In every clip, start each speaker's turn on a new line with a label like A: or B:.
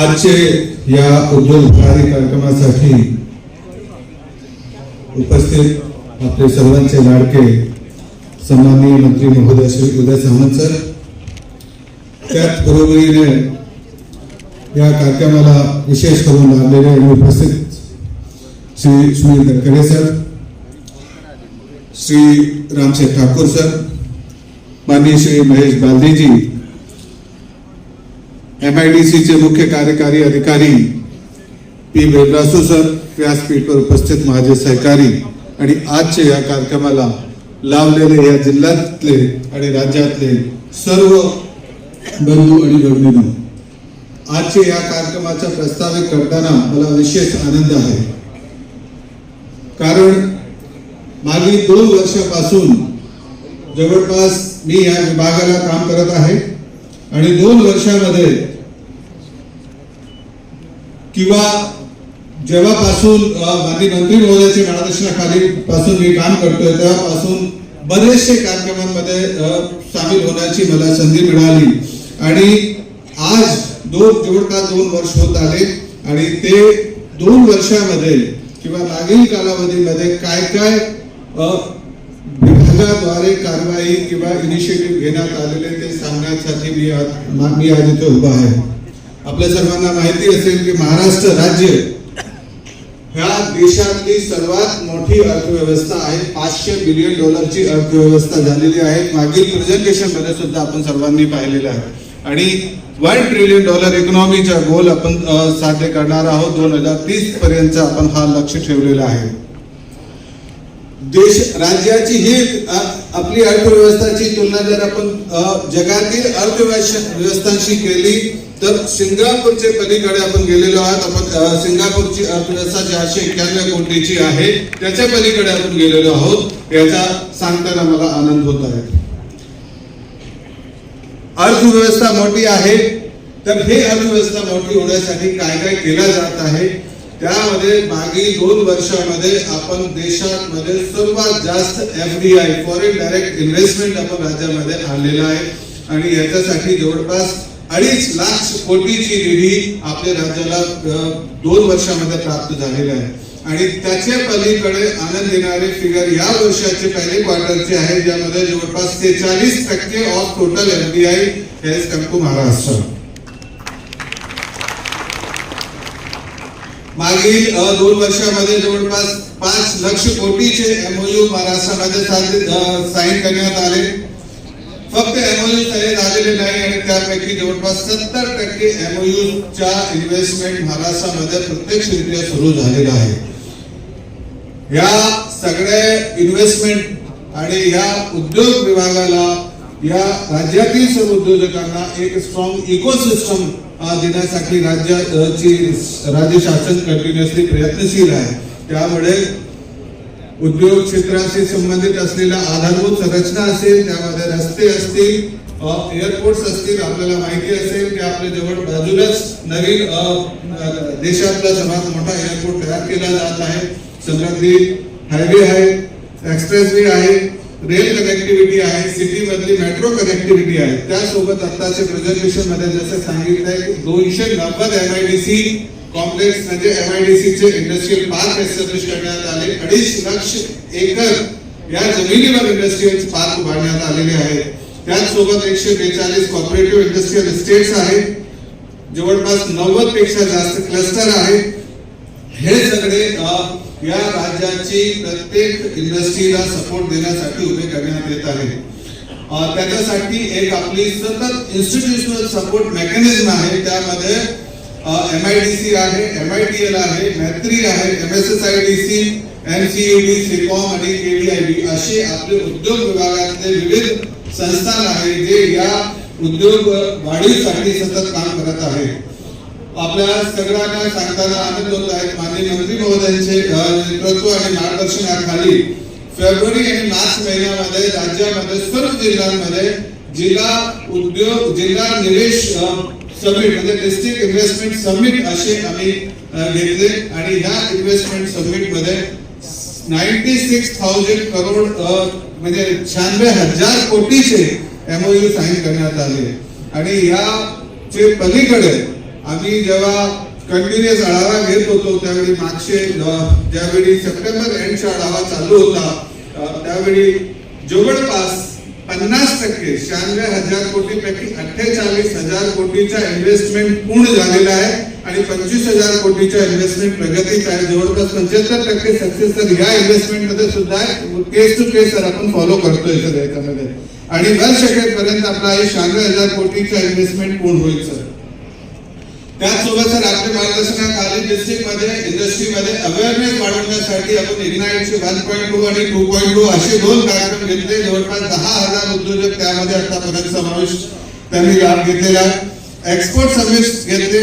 A: आजचे या उद्योग भरारी कार्यक्रमासाठी उपस्थित आपले सर्वांचे लाडके सन्माननीय मंत्री महोदय श्री उदय सामंत सर. त्याच बरोबरीने या कार्यक्रमाला विशेष करून लाभलेले आणि उपस्थित श्री सुनील गडकरे सर श्री रामशेठ ठाकूर सर माननीय Shri Mahesh Baldeji M I D सीचे मुख्य कार्यकारी अधिकारी पी वेदरासू सर व्यासपीठवर उपस्थित माझे सहकारी आणि आजच्या या कार्यक्रमाला लावलेले या जिल्ह्यातले आणि राज्यातले सर्व बंधू आणि भगिनींनो आजच्या या कार्यक्रमाचा प्रस्तावित करताना मला विशेष आनंद आहे. कारण मागील दोन वर्षापासून जवळपास मी या विभागाला काम करत आहे आणि दोन वर्षामध्ये किंवा जेव्हापासून अ, माननीय मंत्री महोदयाच्या मार्गदर्शनाखाली पासून मी काम करतोय तेव्हापासून बरेचसे कार्यक्रमांमध्ये सामील होण्याची मला संधी मिळाली. आणि आज दोन जवळपास दोन वर्ष होत आले आणि ते दोन वर्षामध्ये किंवा मागील कालावधीमध्ये काय काय विभागाद्वारे कारवाई किंवा इनिशिएटिव्ह घेण्यात आलेले ते सांगण्यासाठी मी मी आज इथे उभा आहे. आपल्या सर्वांना माहिती असेल की महाराष्ट्र राज्य ह्या देशातली सर्वात मोठी अर्थव्यवस्था आहे. पाचशे बिलियन डॉलरची अर्थव्यवस्था झालेली आहे. मागील प्रेझेंटेशनमध्ये सुद्धा आपण सर्वांनी पाहिलेलं आहे. आणि वन ट्रिलियन डॉलर इकॉनॉमीचा गोल आपण साध्य करणार आहोत. दोन हजार तीस पर्यंत आपण हा लक्ष ठेवलेला आहे. देश राज्याची ही आपली अर्थव्यवस्थाची तुलना जर आपण जगातील अर्थव्यवस्थांशी केली तर सिंगापूरचे पलीकडे आपण गेलेलो आहोत. आपण सिंगापूरची अर्थव्यवस्था चारशे एक्क्याण्णव कोटीची आहे त्याच्या पलीकडे आपण गेलेलो आहोत. याचा सांगताना मला आनंद होत आहे. अर्थव्यवस्था मोठी आहे. तर हे अर्थव्यवस्था मोठी होण्यासाठी काय काय केलं जात आहे? त्यामध्ये मागील दोन वर्षामध्ये आपण देशामध्ये सर्वात जास्त F D I foreign direct investment आपण राज्यामध्ये आणलेला आहे. आणि याच्यासाठी जवळपास अडीच लाख कोटीची निधी आपल्या राज्याला दोन वर्षामध्ये प्राप्त झालेला आहे. आणि त्याच्या पलीकडे आनंद देणारे फिगर या वर्षाचे पहिले क्वार्टरचे आहे ज्यामध्ये जवळपास सेहेचाळीस टक्के of total F D I has come to Maharashtra मागील दोन वर्षामध्ये जवळपास पाच लक्ष कोटीचे एमओयू महाराष्ट्रामध्ये साईन करण्यात आले. फक्त एमओयू साईन झालेले नाही आणि त्यापैकी जवळपास सत्तर टक्के एमओयू च्या इन्व्हेस्टमेंट महाराष्ट्रामध्ये प्रत्यक्षरित्या सुरू झालेला आहे. या सगळ्या इन्व्हेस्टमेंट आणि या उद्योग विभागाला या राज्यातील सर्व उद्योजकांना एक स्ट्रॉंग इकोसिस्टम देण्यासाठी राज्याची राज्य शासन कंटिन्युअसली प्रयत्नशील आहे. त्यामुळे उद्योग क्षेत्राशी संबंधित असलेल्या आधारभूत संरचना असेल त्यामध्ये रस्ते असतील एअरपोर्ट्स असतील आपल्याला माहिती असेल की आपल्या जवळ बाजूलाच नवीन देशातला सर्वात मोठा एअरपोर्ट तयार केला जात आहे. समृद्धी हायवे आहे एक्सप्रेसवे आहे. रेल कनेक्टिव्हिटी आहे सिटी मधली मेट्रो कनेक्टिव्हिटी आहे. त्यासोबत आताच्या प्रेझेंटेशनमध्ये जसं सांगितलंय की दोनशे नव्वद M I D C complex म्हणजे एम आय डी सी चे इंडस्ट्रियल पार्क एस्टॅब्लिश करण्यात आले. अडीच लक्ष एकर या जमिनीवर इंडस्ट्रियल पार्क उभारण्यात आलेले आहेत. त्याचसोबत एकशे बेचाळीस कॉपरेटिव्ह इंडस्ट्रियल इस्टेट्स आहेत. जवळपास नव्वदपेक्षा जास्त क्लस्टर आहेत. हे सगळे या राज्याची प्रत्येक इंडस्ट्रीला सपोर्ट देण्यासाठी उभे करण्यात येत आहे. त्याच्यासाठी एक आपली सतत इन्स्टिट्यूशनल सपोर्ट मेकॅनिझम आहे. त्यामध्ये एम आय डी सी आहे एम आय टी एल आहे मैत्री आहे M S S I D C M C U D सीकॉम आणि के डी आय बी असे आपले उद्योग विभागातले विविध संस्थान आहे जे या उद्योग वाढीसाठी सतत काम करत आहेत आपल्या सगळ्यांना सांगताना आनंद होत आहे माननीय मंत्री महोदयांचे नेतृत्व आणि मार्गदर्शनाखाली फेब्रुवारी आणि मार्च महिन्यामध्ये राज्यामध्ये सर्व जिल्ह्यांमध्ये जिल्हा उद्योग जिल्हा निवेश समिट म्हणजे डिस्ट्रिक्ट इन्व्हेस्टमेंट समिट असे आम्ही घेतले. आणि ह्या इन्व्हेस्टमेंट समिटमध्ये नाईन्टी सिक्स थाउजंड करोड म्हणजे शहाण्णव हजार कोटीचे एमओयू साईन करण्यात आले. आणि या चे पलीकडे आम्ही जेव्हा कंटिन्युअस आढावा घेत होतो त्यावेळी मागचे ज्यावेळी सप्टेंबर एंडचा आढावा चालू होता त्यावेळी जवळपास पन्नास टक्के शहाण्णव हजार कोटीपैकी अठ्ठेचाळीस हजार कोटीचा इन्व्हेस्टमेंट पूर्ण झालेला आहे आणि पंचवीस हजार कोटीच्या इन्व्हेस्टमेंट प्रगतीत आहे. जवळपास पंच्याहत्तर टक्के सक्सेस तर या इन्व्हेस्टमेंटमध्ये सुद्धा केस टू केस सर आपण फॉलो करतोय सर याच्यामध्ये आणि वर्ष अखेरपर्यंत आपला हे शहाण्णव हजार कोटीचा इन्व्हेस्टमेंट पूर्ण होईल सर. त्याचसोबत सर आपल्या मार्गदर्शनाखाली डिस्ट्रिक्टमध्ये इंडस्ट्रीमध्ये अवेअरनेस वाढवण्यासाठी आपण इग्नाईटचे वन पॉईंट टू आणि टू पॉईंट टू असे दोन कार्यक्रम घेतले. जवळपास दहा हजार उद्योजक त्यामध्ये आतापर्यंत समावेश त्यांनी लाभ घेतलेला आहे. एक्सपोर्ट सर्व्हिस घेतले.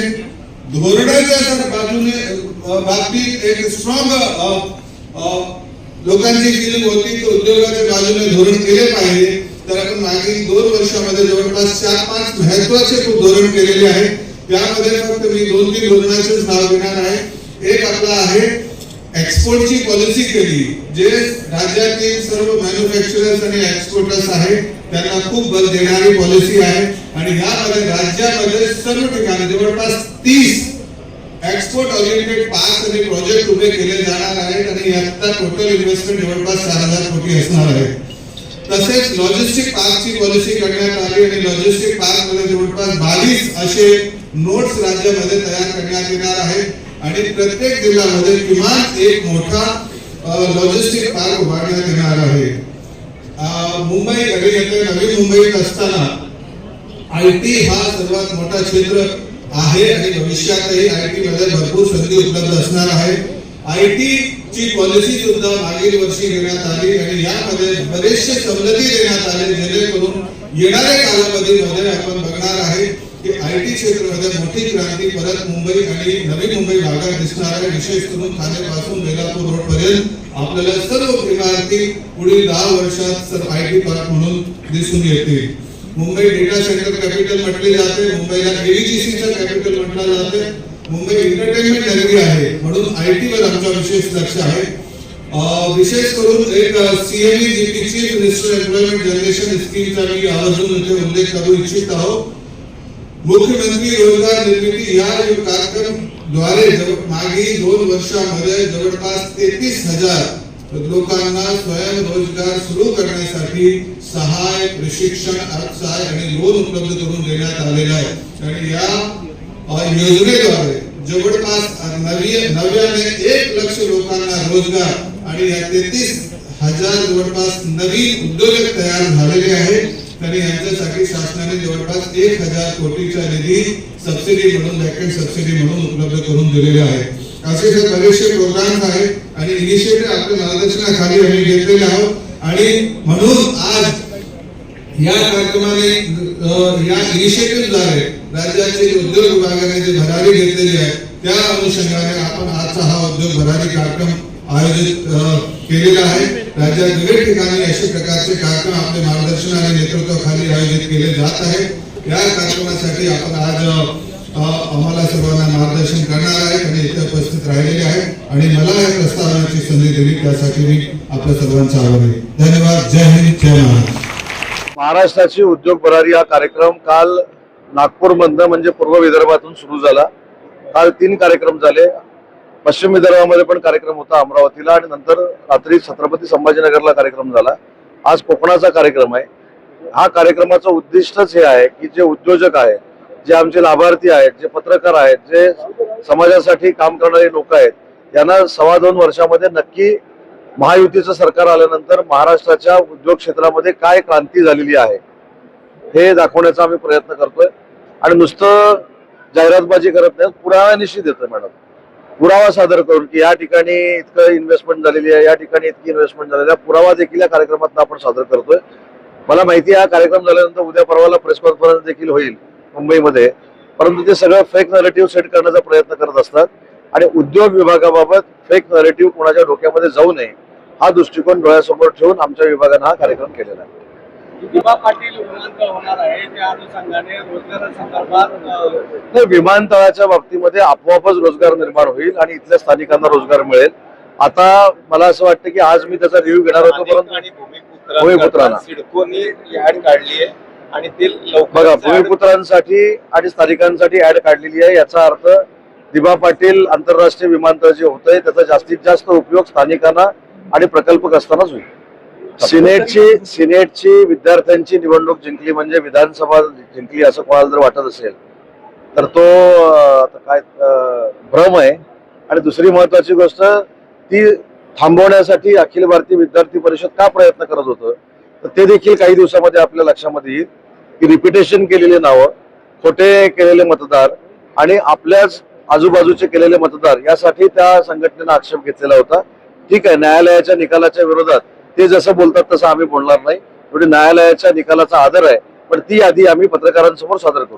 A: धोरणाच्या सर बाजूने बाबतीत एक स्ट्रॉंग लोकांची फिलिंग होती की उद्योगाच्या बाजूने धोरण केले पाहिजे. तर आपण मागील दोन वर्षामध्ये जवळपास चार पाच महत्त्वाचे खूप धोरण केलेले आहे. त्यामध्ये फक्त मी दोन तीन धोरणाचेच नाव घेणार आहे. एक आपला आहे एक्सपोर्टची पॉलिसी केली जे राज्यातील सर्व मॅन्युफॅक्चरर्स आणि एक्सपोर्टर्स आहेत त्यांना खूप बल देणारी पॉलिसी आहे. आणि यामध्ये राज्यामध्ये सर्व ठिकाणी जवळपास तीस एक्सपोर्ट ओरिएंटेड पार्क आणि प्रोजेक्ट उभे केले जाणार आहेत आणि याचा टोटल इन्व्हेस्टमेंट जवळपास चार हजार कोटी असणार आहे. तसेच लॉजिस्टिक पार्कची पॉलिसी करण्यात आली आणि लॉजिस्टिक पार्कमध्ये जवळपास बावीस असे नोट्स राज्यामध्ये तयार करण्यात येणार आहेत. आणि प्रत्येक जिल्ह्यामध्ये किमान एक मोठा लॉजिस्टिक पार्क उभारण्यात येणार आहे. मुंबई घरी नवी मुंबईत असताना आय टी हा सर्वात मोठा क्षेत्र आहे आणि भविष्यातही आय टी मध्ये भरपूर संधी उपलब्ध असणार आहे. आय टी ची पॉलिसी सुद्धा मागील वर्षी घेण्यात आली आणि यामध्ये बरेचसे सवलती देण्यात आले जेणेकरून येणाऱ्या कालावधीमध्ये आपण बघणार आहे. की आय टी क्षेत्रामध्ये मोठी क्रांती परत मुंबई आणि नवी मुंबई भागात दिसणार आहे. विशेष करून ठाण्यापासून बेलापूर रोड पर्यंत आपल्याला सर्व इमारती पुढील दहा वर्षात सर आय टी पार्क म्हणून दिसून येतील. मुंबई डेटा सेंटर कॅपिटल म्हटले जाते. मुंबईला एडीजीसीचं कॅपिटल म्हटलं जाते. मुंबई एंटरटेनमेंट गॅलरी आहे. म्हणून आय टी वर आमचा विशेष लक्ष आहे. विशेष करून एक C M E G P chief minister employment generation स्कीमचा मी आवर्जून उल्लेख करू इच्छित आहोत. मुख्यमंत्री रोज़गार निर्मिती कार्यक्रम द्वारे जवळ- मागील दोन वर्षामध्ये जवळपास तेहतीस हज़ार लोकांना सुरू प्रशिक्षण उपलब्ध एक लक्ष रोज़गार हज़ार नवीन उद्योजक तयार आहेत. आणि यांच्यासाठी शासनाने जवळपास एक हजार कोटीचा निधी सबसिडी म्हणून व्हॅकंट सबसिडी म्हणून उपलब्ध करून दिलेले आहे असे जे बरेचसे प्रोग्राम्स आहेत आणि इनिशिएटिव्ह आपल्या मार्गदर्शनाखाली आम्ही घेतलेले आहोत. आणि म्हणून आज या कार्यक्रमाने या इनिशिएटिव्हद्वारे राज्याचे उद्योग विभागाने जे भरारी घेतलेली आहे त्या अनुषंगाने आपण आजचा हा उद्योग भरारी कार्यक्रम आयोजित केलेला आहे. राज्यात विविध ठिकाणी अशा प्रकारचे कार्यक्रम आपले मार्गदर्शन आणि नेतृत्वाखाली आयोजित केले जात आहे या कार्यक्रमासाठी आपण आज आम्हाला सर्वांना मार्गदर्शन करणार आहे आणि इथे उपस्थित राहिलेले आहे आणि मला या प्रस्तावनाची संधी दिली त्यासाठी मी आपल्या सर्वांचा आभारी आहे. धन्यवाद. जय हिंद जय महाराष्ट्र.
B: महाराष्ट्राची उद्योग भरारी हा कार्यक्रम काल नागपूरमधनं म्हणजे पूर्व विदर्भातून सुरू झाला. काल तीन कार्यक्रम झाले. पश्चिम विदर्भामध्ये पण कार्यक्रम होता अमरावतीला आणि नंतर रात्री छत्रपती संभाजीनगरला कार्यक्रम झाला. आज कोकणाचा कार्यक्रम आहे. हा कार्यक्रमाचं उद्दिष्टच हे आहे की जे उद्योजक आहेत जे आमचे लाभार्थी आहेत जे पत्रकार आहेत जे समाजासाठी काम करणारे लोक आहेत यांना सव्वा दोन वर्षामध्ये नक्की महायुतीचं सरकार आल्यानंतर महाराष्ट्राच्या उद्योग क्षेत्रामध्ये काय क्रांती झालेली आहे हे दाखवण्याचा आम्ही प्रयत्न करतोय. आणि नुसतं जाहिरातबाजी करत नाही पुराव्यानिशी देतोय मॅडम. पुरावा सादर करून की या ठिकाणी इतकं इन्व्हेस्टमेंट झालेली आहे या ठिकाणी इतकी इन्व्हेस्टमेंट झालेली आहे. पुरावा देखील या कार्यक्रमात आपण सादर करतोय. मला माहिती आहे हा कार्यक्रम झाल्यानंतर उद्या परवाला प्रेस कॉन्फरन्स देखील होईल मुंबईमध्ये. परंतु ते सगळं फेक नरेटिव्ह सेट करण्याचा प्रयत्न करत असतात. आणि उद्योग विभागाबाबत फेक नरेटिव्ह कोणाच्या डोक्यामध्ये जाऊ नये हा दृष्टिकोन डोळ्यासमोर ठेवून आमच्या विभागानं हा कार्यक्रम केलेला आहे.
C: दिबा पाटील विमानतळ होणार आहे त्या अनुषंगाने रोजगारासंदर्भात
B: नाही विमानतळाच्या बाबतीमध्ये आपोआपच रोजगार निर्माण होईल आणि इथल्या स्थानिकांना रोजगार मिळेल आता मला असं वाटतं की आज मी त्याचा रिव्ह्यू घेणार होतो परंतु भूमिपुत्रांना.
C: सिडकोनी याड काढली आहे आणि ते
B: बघा भूमिपुत्रांसाठी आणि स्थानिकांसाठी ऍड काढलेली आहे याचा अर्थ दिबा पाटील आंतरराष्ट्रीय विमानतळ जे होत आहे त्याचा जास्तीत जास्त उपयोग स्थानिकांना आणि प्रकल्प असतानाच होईल सिनेटची सिनेटची विद्यार्थ्यांची निवडणूक जिंकली म्हणजे विधानसभा जिंकली असं कोणाला जर वाटत असेल तर तो काय भ्रम आहे. आणि दुसरी महत्वाची गोष्ट ती थांबवण्यासाठी अखिल भारतीय विद्यार्थी परिषद का प्रयत्न करत होतं तर ते देखील काही दिवसामध्ये आपल्या लक्षामध्ये येईल की रिपिटेशन केलेली नावं खोटे केलेले मतदार आणि आपल्याच आजूबाजूचे केलेले मतदार यासाठी त्या संघटनेनं आक्षेप घेतलेला होता. ठीक आहे न्यायालयाच्या निकालाच्या विरोधात ते जसं बोलतात तसं आम्ही बोलणार नाही. म्हणजे न्यायालयाच्या निकालाचा आदर आहे. पण ती यादी आम्ही पत्रकारांसमोर सादर करू.